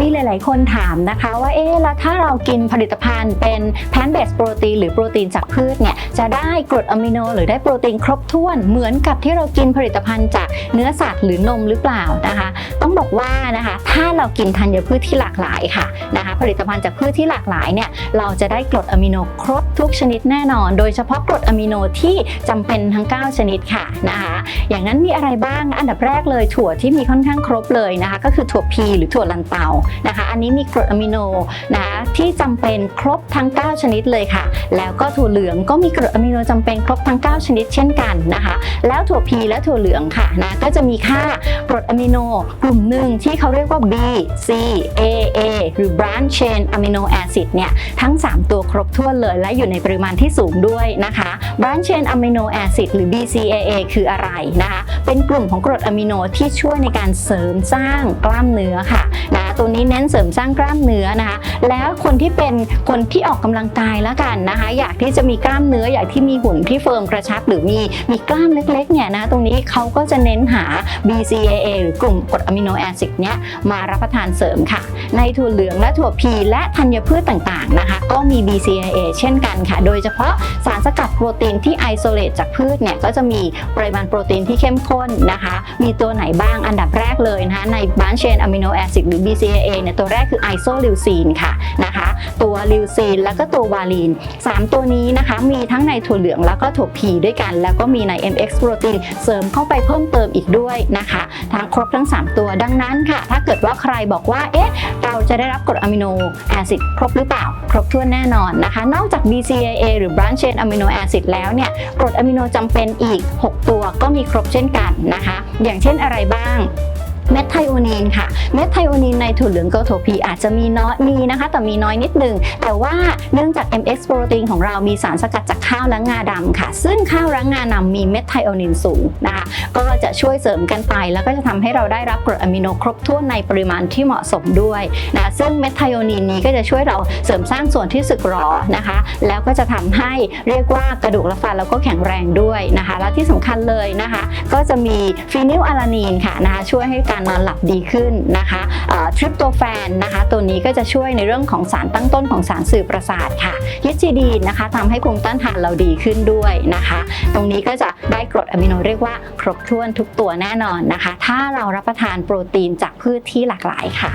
มีหลาย ๆ คนถามนะคะว่า เอ๊ะ แล้วถ้าเรากินผลิตภัณฑ์เป็นแพนเบสโปรตีนหรือโปรตีนจากพืชเนี่ย จะได้กรดอะมิโนหรือได้โปรตีนครบถ้วน เหมือนกับที่เรากินผลิตภัณฑ์จากเนื้อสัตว์หรือนมหรือเปล่านะคะ ต้องบอกว่านะคะ ถ้าเรากินธัญพืชที่หลากหลายค่ะนะคะ ผลิตภัณฑ์จากพืชที่หลากหลายเนี่ย เราจะได้กรดอะมิโนครบ ทุกชนิดแน่นอน โดยเฉพาะกรดอะมิโนที่จำเป็นทั้ง 9 ชนิดค่ะนะคะอย่างนั้นมีอะไรบ้างอันดับแรกเลยถั่วที่มีค่อนข้างครบเลยนะคะ ก็คือถั่วพีหรือถั่วลันเตานะคะ อันนี้มีกรดอะมิโนนะคะที่จำเป็นครบทั้ง 9 ชนิดเลยค่ะ แล้วก็ถั่วเหลืองก็มีกรดอะมิโนจำเป็นครบทั้ง 9 ชนิดเช่นกันนะคะ แล้วถั่วพีและถั่วเหลืองค่ะนะก็จะมีค่ากรดอะมิโนกลุ่มหนึ่งที่เขาเรียกว่า B C A A หรือ branch chain amino acid เนี่ยทั้ง 3 ตัวครบถ้วนเลยและอยู่ในปริมาณที่สูงด้วยนะคะ branch chain amino acid หรือ BCAA คืออะไรนะคะ เป็นกลุ่มของกรดอะมิโนที่ช่วยในการเสริมสร้างกล้ามเนื้อค่ะนะ ตัวนี้เน้นเสริมสร้างกล้ามเนื้อนะคะ แล้วคนที่เป็นคนที่ออกกำลังกายแล้วกันนะคะ อยากที่จะมีกล้ามเนื้ออยากที่มีหุ่นที่เฟิร์มกระชับ หรือมีมีกล้ามเล็กๆเนี่ยนะตรงนี้เขาก็จะเน้นหา BCAA หรือกลุ่มกรดอะมิโนแอซิดเนี่ยมารับประทานเสริมค่ะ ในถั่วเหลืองและถั่วพีและธัญพืชต่างๆนะคะ ก็มี BCAA เช่นกันค่ะ โดยเฉพาะสารสกัดโปรตีนที่ไอโซเลตจากพืชเนี่ยก็จะมีปริมาณโปรตีนที่เข้มข้นนะคะ มีตัวไหนบ้างอันดับแรกเลย นะคะในบ้านเชนอะมิโนแอซิดหรือ BCAA เนี่ยตัวแรกคือไอโซลิวซีนค่ะนะคะตัวลิวซีนแล้วก็ตัววาลีน 3 ตัวนี้นะคะมีทั้งในถั่วเหลืองแล้วก็ถั่วพีด้วยกัน แล้วก็มีใน MX โปรตีนเสริมเข้าไปเพิ่มเติมอีกด้วยนะคะทั้งครบทั้ง 3 ตัวดังนั้นค่ะ ถ้าเกิดว่าใครบอกว่าเอ๊ะเราจะได้รับกรดอะมิโนแอซิดครบหรือเปล่า ครบถ้วนแน่นอนนะคะ นอกจาก BCAA หรือ branch chain amino acid แล้วเนี่ยกรดอะมิโนจำเป็นอีก 6 ตัวก็มีครบเช่นกันนะคะ อย่างเช่นอะไรบ้าง เม็ดไทโอเนนค่ะ เม็ดไทโอเนนในถั่วเหลืองโกับถั่วพีอาจจะมีน้อยมีนะคะ แต่มีน้อยนิดนึง แต่ว่าเนื่องจาก MX โปรตีนของเรามีสารสกัดจากข้าวและงาดำค่ะ ซึ่งข้าวและงาดำมีเม็ดไทโอเนนสูงนะคะก็จะช่วยเสริมกันไป แล้วก็จะทำให้เราได้รับกรดอะมิโนครบถ้วนในปริมาณที่เหมาะสมด้วยนะซึ่งเม็ดไทโอเนนนี้ก็จะช่วยเราเสริมสร้างส่วนที่สึกหรอนะคะ แล้วก็จะทำให้เรียกว่ากระดูกและฟันเราก็แข็งแรงด้วยนะคะ และที่สำคัญเลยนะคะ ก็จะมีฟีนิลอาลานีนค่ะนะคะช่วยให้การนอนหลับดีขึ้นนะคะทริปโตแฟนนะคะตัวนี้ก็จะช่วยในเรื่องของสารตั้งต้นของสารสื่อประสาทค่ะยีสจีดีนนะคะทำให้ภูมิต้านทานเราดีขึ้นด้วยนะคะ ตรงนี้ก็จะได้กรดอะมิโนเรียกว่าครบถ้วนทุกตัวแน่นอนนะคะ ถ้าเรารับประทานโปรตีนจากพืชที่หลากหลายค่ะ